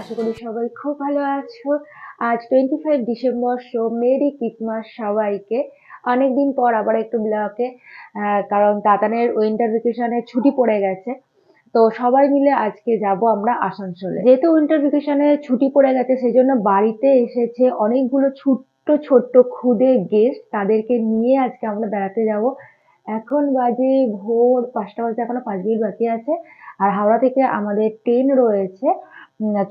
আশা করি সবাই খুব ভালো আছো। আজ টোয়েন্টি ফাইভ ডিসেম্বর শো মেরি ক্রিসমাস সবাইকে। অনেকদিন পর আবার একটু ব্লগে কারণ তাতানের উইন্টার ভেকেশনে ছুটি পড়ে গেছে। তো সবাই মিলে আজকে যাব আমরা আসানসোলে। যেহেতু উইন্টার ভেকেশনে ছুটি পড়ে গেছে সেই জন্য বাড়িতে এসেছে অনেকগুলো ছোট্ট ছোট্ট খুদে গেস্ট তাদেরকে নিয়ে আজকে আমরা বেড়াতে যাব। এখন বাজে ভোর পাঁচটা বাজে এখনও পাঁচ মিনিট বাকি আছে। আর হাওড়া থেকে আমাদের ট্রেন রয়েছে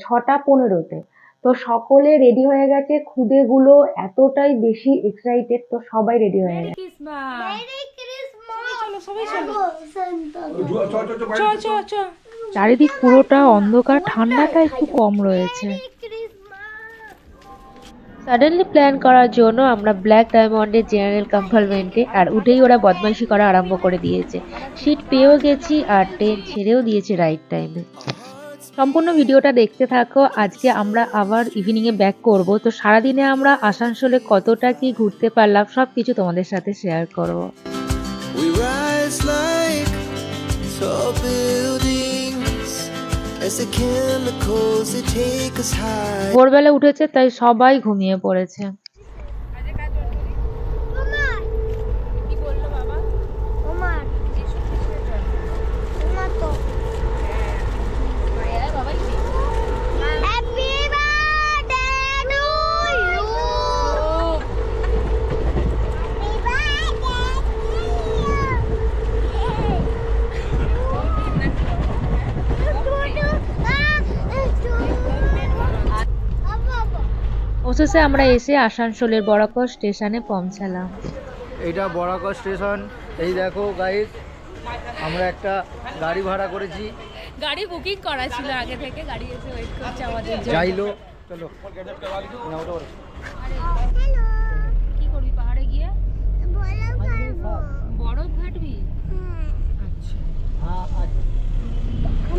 ছটা পনেরোতে। তো সকলে রেডি হয়ে গেছে খুদেগুলো এতটাই বেশি এক্সাইটেড তো সবাই রেডি হয়ে গেছে। চারিদিক পুরোটা অন্ধকার ঠান্ডাটা একটু কম রয়েছে। সাডেনলি প্ল্যান করার জন্য আমরা ব্ল্যাক ডায়মন্ডের জেনারেল কম্পার্টমেন্টে আর উঠেই ওরা বদমাইশি করা আরম্ভ করে দিয়েছে। সিট পেয়েও গেছি আর ট্রেন ছেড়েও দিয়েছে রাইট টাইমে সম্পূর্ণ ভিডিওটা দেখতে থাকো। আজকে আমরা আবার ইভিনিংয়ে ব্যাক করব। তো সারাদিনে আমরা আসানসোলে কতটা কি ঘুরতে পারলাম সব কিছু তোমাদের সাথে শেয়ার করব। ভোরবেলা উঠেছে তাই সবাই ঘুমিয়ে পড়েছে। অবশেষে আমরা এসে আসানসোলের বরাকর স্টেশনে পৌঁছালাম। এটা বরাকর স্টেশন। এই দেখো গাইড আমরা একটা গাড়ি ভাড়া করেছি। গাড়ি বুকিং করা ছিল আগে থেকে গাড়ি এসে ওয়েট করছে আমাদের জন্য। যাইলো। চলো। কি করবি পাহাড়ে গিয়ে? বরফ ঘাটবি হ্যাঁ, আচ্ছা।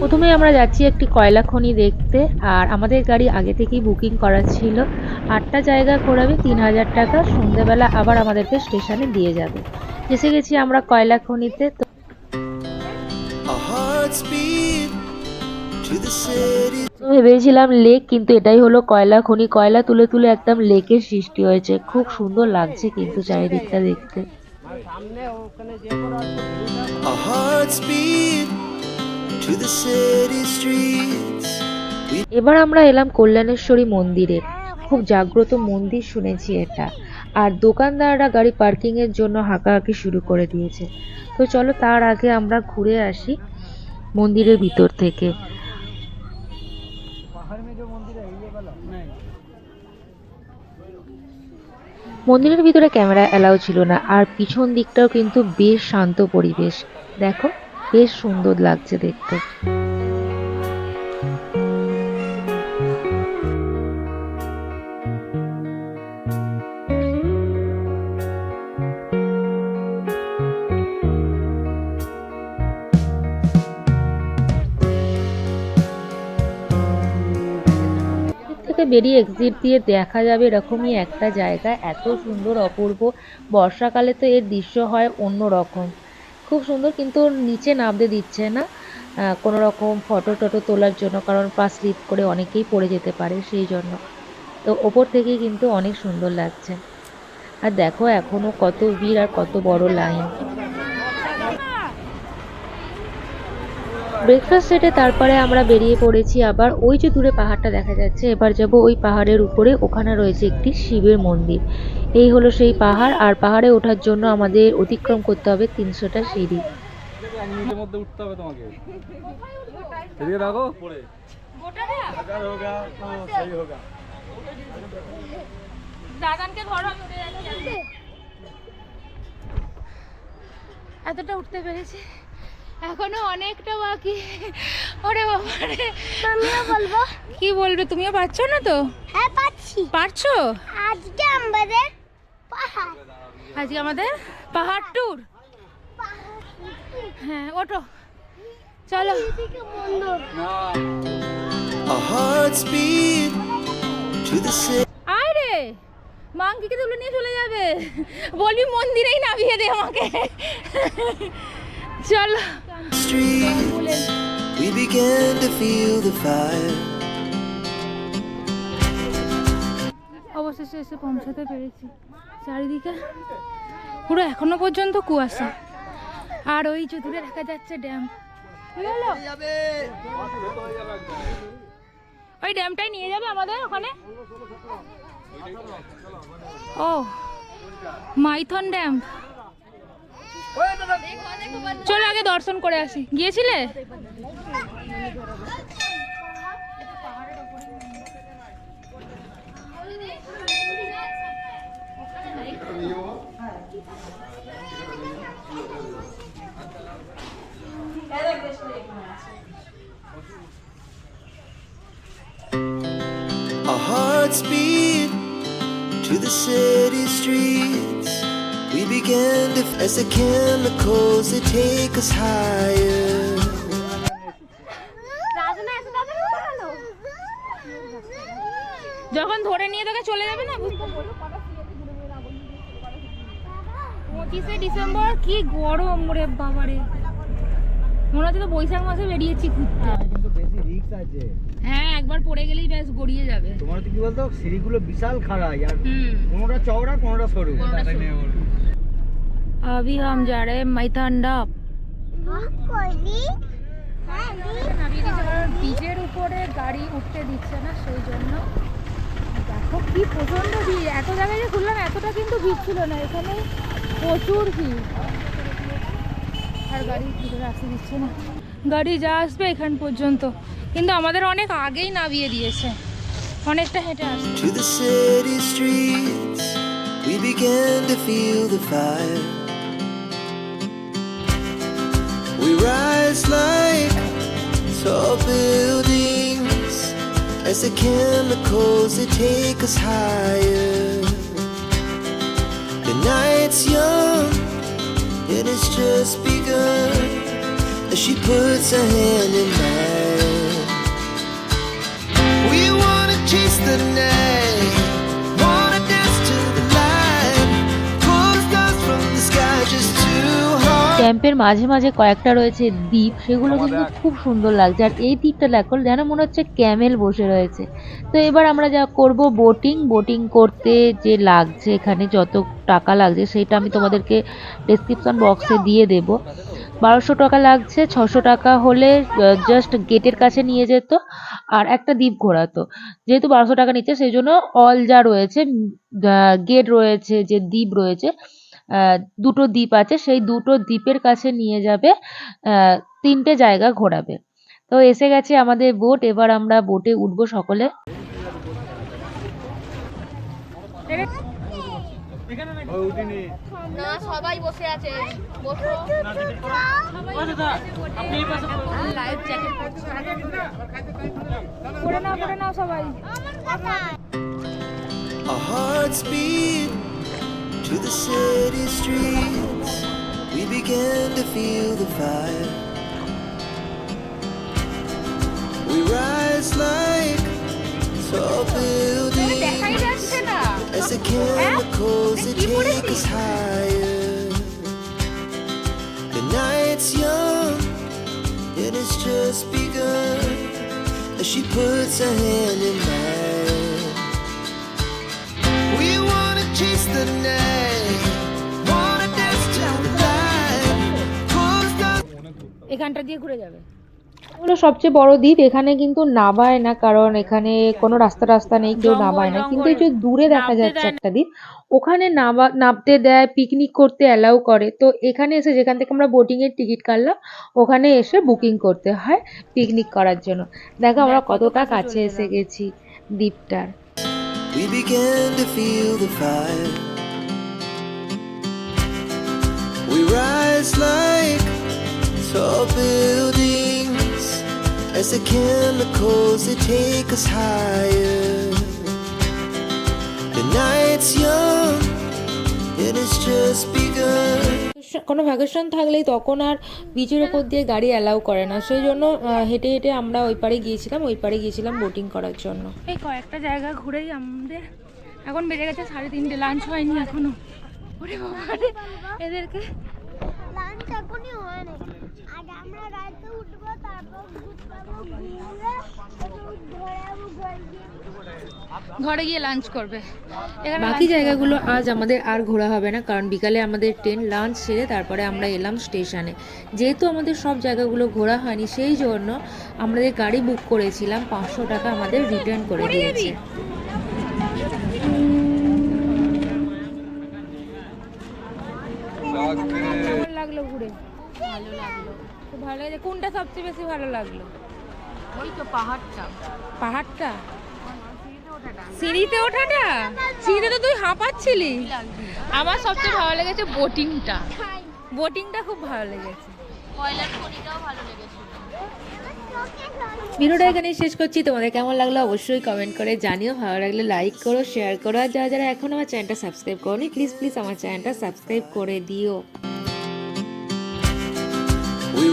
প্রথমে আমরা যাচ্ছি একটি কয়লা খনি দেখতে আর আমাদের গাড়ি আগে থেকেই বুকিং করা ছিল। আটটা জায়গা ঘোরাবে তিন হাজার টাকা। সন্ধ্যেবেলা আবার আমাদেরকে স্টেশনে দিয়ে যাবে। এসে গেছি আমরা কয়লা খনিতে তো ভেবেছিলাম লেক কিন্তু এটাই হলো কয়লা খনি। কয়লা তুলে তুলে একদম লেকের সৃষ্টি হয়েছে। খুব সুন্দর লাগছে কিন্তু চারিদিকটা দেখতে। এবার আমরা এলাম কল্যাণেশ্বরী মন্দিরে। খুব জাগ্রত মন্দির শুনেছি এটা। আর দোকানদাররা গাড়ি পার্কিং এর জন্য হাঁকাহাঁকি শুরু করে দিয়েছে। তো চলো তার আগে আমরা ঘুরে আসি মন্দিরের ভিতর থেকে। মন্দিরের ভিতরে ক্যামেরা অ্যালাউ ছিল না। আর পিছন দিকটাও কিন্তু বেশ শান্ত পরিবেশ। দেখো। বেশ সুন্দর লাগছে দেখতে। বেরিয়ে এক্সিট দিয়ে দেখা যাবে এরকমই একটা জায়গা, এত সুন্দর অপূর্ব। বর্ষাকালে তো এর দৃশ্য হয় অন্য রকম খুব সুন্দর, কিন্তু নিচে নামতে দিচ্ছে না। কোনো রকম ফটো টটো তোলার জন্য, কারণ পা স্লিপ করে অনেকেই পড়ে যেতে পারে সেই জন্য। তো ওপর থেকেই কিন্তু অনেক সুন্দর লাগছে। আর দেখো এখনও কত ভিড় আর কত বড় লাইন ব্রেকফাস্ট সেটে তারপরে আমরা বেরিয়ে পড়েছি আবার। ওই যে দূরে পাহাড়টা দেখা যাচ্ছে এবার যাব ওই পাহাড়ের উপরে। ওখানে রয়েছে একটি শিবের মন্দির। এই হলো সেই পাহাড় আর পাহাড়ে ওঠার জন্য আমাদের অতিক্রম করতে হবে তিনশোটা সিঁড়ি। মধ্যে উঠতে হবে তোমাকে। এদিকে দেখো। দাদানকে ধরো আমি উঠে যাচ্ছি। এতটা উঠতে পেরেছি। এখনও অনেকটা বাকি। ওরে বাবারে। আমিও বলব। কি বলবে তুমিও পারছ না তো? হ্যাঁ পাচ্ছি পারছ? আজকে আমাদের পাহাড়। আজকে আমাদের পাহাড় ট্যুর। হ্যাঁ ওঠো। চলো। আয় রে! মাংকিকে তুলে নিয়ে চলে যাবে। বলবি মন্দিরেই নামিয়ে দে আমাকে। চলো। Streets. We began to feel the fire. অবশেষে এসে পৌঁছাতে পেরেছি। চারিদিকে পুরো এখনও পর্যন্ত কুয়াশা। আর ওই যে দূরে দেখা যাচ্ছে ড্যাম। ওই ড্যামটাই নিয়ে যাবে আমাদের ওখানে? ও, মাইথন ড্যাম। চলো আগে দর্শন করে আসি গিয়েছিলে Our hearts beat to the city streets. We began to, as the chemicals that take us higher. যখন ধরে নিয়ে তোকে চলে যাবে না পঁচিশে ডিসেম্বর কি গরম রে বাবারে। মনে হচ্ছে তো বৈশাখ মাসে বেরিয়েছি ঘুরতে। কিন্তু বেশি রিস্ক আছে। হ্যাঁ একবার পড়ে গেলেই ব্যাস গড়িয়ে যাবে। তোমার হচ্ছে কি বলতো সিঁড়িগুলো বিশাল খাড়াই আর হুম। কোনোটা চওড়া কোনোটা সরু। अभी हम जा रहे हैं मैथांडा কইলি হ্যাঁ ব্রিজের উপরে গাড়ি উঠতে দিচ্ছে না সেই জন্য দেখো কি প্রচন্ড ভিড় এত জায়গায় যে ঘুরলাম এতটা কিন্তু ভিড় ছিল না এখানে প্রচুর ভিড় আর গাড়ি ভিতরে আসতে দিচ্ছে না গাড়ি যা আসবে এখান পর্যন্ত কিন্তু আমাদের অনেক আগেই নামিয়ে দিয়েছে অনেকটা হেঁটে আসছে To the city streets. We began to feel the fire. We rise like tall buildings as the chemicals they take us higher. The night's young and it's just begun as she puts her hand in mine. We wanna chase the night, ক্যাম্পের মাঝে মাঝে কয়েকটা রয়েছে দ্বীপ সেগুলো কিন্তু খুব সুন্দর লাগছে। আর এই দ্বীপটা দেখো যেন মনে হচ্ছে ক্যামেল বসে রয়েছে। তো এবার আমরা যা করব বোটিং বোটিং করতে যে লাগছে এখানে যত টাকা লাগছে সেটা আমি তোমাদেরকে ডেসক্রিপশন বক্সে দিয়ে দেব। বারোশো টাকা লাগছে ছশো টাকা হলে জাস্ট গেটের কাছে নিয়ে যেত আর একটা দ্বীপ ঘোরাতো। যেহেতু বারোশো টাকা নিচ্ছে সেই জন্য অল যা রয়েছে গেট রয়েছে যে দ্বীপ রয়েছে দুটো দ্বীপ আছে সেই দুটো দ্বীপের কাছে নিয়ে যাবে আহ, তিনটে জায়গা ঘোরাবে। তো এসে গেছে আমাদের বোট এবার আমরা বোটে উঠবো সকলে। না সবাই বসে আছে। to the city streets, we began to feel the fire. We rise like tall buildings as the chemicals that take us higher. The night's young, and it's just begun as she puts her hand in mine. We wanna chase the night. এখানটা দিয়ে ঘুরে যাবে। হলো সবচেয়ে বড় দ্বীপ। এখানে কিন্তু নামায় না কারণ এখানে কোনো রাস্তা রাস্তা নেই কেউ নামায় না। কিন্তু এই যে দূরে দেখা যাচ্ছে একটা দ্বীপ ওখানে নামা নামতে দেয় পিকনিক করতে অ্যালাউ করে। তো এখানে এসে যেখান থেকে আমরা বোটিং এর টিকিট কাটলাম ওখানে এসে বুকিং করতে হয় পিকনিক করার জন্য। দেখো আমরা কতটা কাছে কাছে এসে গেছি দ্বীপটার। We began to feel the fire. We rise like Tall buildings as the chemicals they take us higher. The night's young and it's just begun. কোনো ভ্যাকেশন থাকলেই তখন আর বিচের ওপর দিয়ে গাড়ি অ্যালাউ করে না সেই জন্য হেঁটে হেঁটে আমরা ওই পারে গিয়েছিলাম ওই পারে গিয়েছিলাম বোটিং করার জন্য এই কয়েকটা জায়গা ঘুরেই আমাদের এখন বেড়ে গেছে সাড়ে তিনটে লাঞ্চ হয়নি এখনও ওরে বাবা এদেরকে লাঞ্চ এখনই হয় না আজ আমরা রাতে উঠবো তারপর ঘুরতে যাব ঘুরে গিয়ে। লাঞ্চ করবে। এখানে বাকি জায়গাগুলো আজ আমাদের আর ঘোরা হবে না কারণ বিকালে আমাদের ট্রেন লাঞ্চ সেরে তারপরে আমরা এলাম স্টেশনে যেহেতু আমাদের সব জায়গাগুলো ঘোরা হয়নি সেই জন্য আমাদের গাড়ি বুক করেছিলাম পাঁচশো টাকা আমাদের রিটার্ন করে দিয়েছে। লাগল ঘুরে। ভালো লাগল। খুব ভালো লাগছে। কোনটা সবচেয়ে বেশি ভালো লাগল? ওই তো পাহাড়টা। পাহাড়টা? সিঁড়িতে ওঠাটা? সিঁড়িতে তো তুই হাঁপাচ্ছিলি। আমার সবচেয়ে ভালো লেগেছে বোটিংটা। বোটিংটা খুব ভালো লেগেছে। ভিডিওটা এখানে শেষ করছি। তোমাদের কেমন লাগল অবশ্যই কমেন্ট করে জানিও। ভালো লাগলে লাইক করো শেয়ার করো। আর যারা যারা এখন আমার চ্যানেলটা সাবস্ক্রাইব করোনি প্লিজ প্লিজ আমার চ্যানেলটা সাবস্ক্রাইব করে দিও।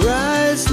rise